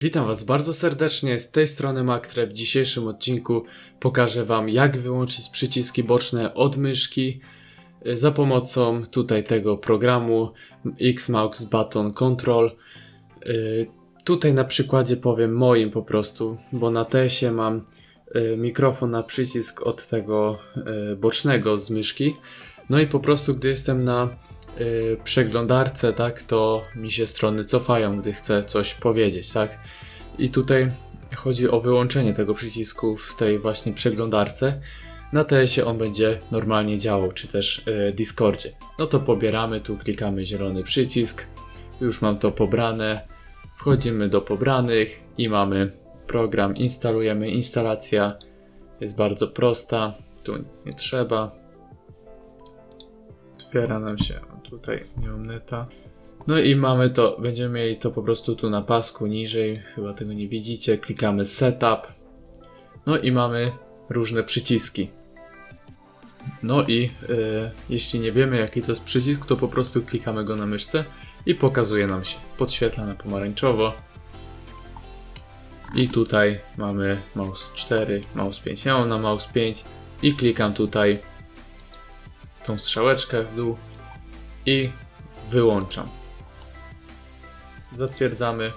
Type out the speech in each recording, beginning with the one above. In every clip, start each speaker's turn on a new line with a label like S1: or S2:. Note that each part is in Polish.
S1: Witam Was bardzo serdecznie, z tej strony Maktrep. W dzisiejszym odcinku pokażę Wam jak wyłączyć przyciski boczne od myszki y, za pomocą tutaj tego programu Xmouse Button Control. Y, Tutaj na przykładzie powiem moim po prostu, bo na TS-ie mam y, mikrofon na przycisk od tego bocznego z myszki. No i po prostu gdy jestem na przeglądarce, tak, to mi się strony cofają, gdy chcę coś powiedzieć, tak. I tutaj chodzi o wyłączenie tego przycisku w tej właśnie przeglądarce. Na TS-ie on będzie normalnie działał, czy też y, Discordzie. No to pobieramy, tu klikamy zielony przycisk. Już mam to pobrane. Wchodzimy do pobranych i mamy program, instalujemy. Instalacja jest bardzo prosta, tu nic nie trzeba. Otwiera nam się tutaj, nie mam neta. No i mamy to, będziemy mieli to po prostu tu na pasku niżej, chyba tego nie widzicie. Klikamy Setup. No i mamy różne przyciski. No i y, jeśli nie wiemy jaki to jest przycisk, to po prostu klikamy go na myszce i pokazuje nam się. Podświetla na pomarańczowo. I tutaj mamy mouse 4, mouse 5. Ja mam na mouse 5 i klikam tutaj tą strzałeczkę w dół i wyłączam. Zatwierdzamy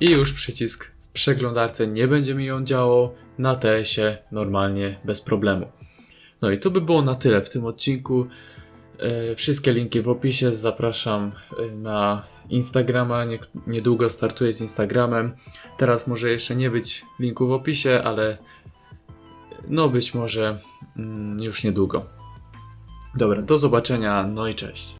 S1: i już przycisk w przeglądarce nie będzie mi ją działał, na TS-ie normalnie bez problemu. No i to by było na tyle w tym odcinku. E, Wszystkie linki w opisie. Zapraszam e, na Instagrama. Nie- Niedługo startuję z Instagramem. Teraz może jeszcze nie być linku w opisie, ale no być może mm, już niedługo. Dobra, do zobaczenia. No i cześć.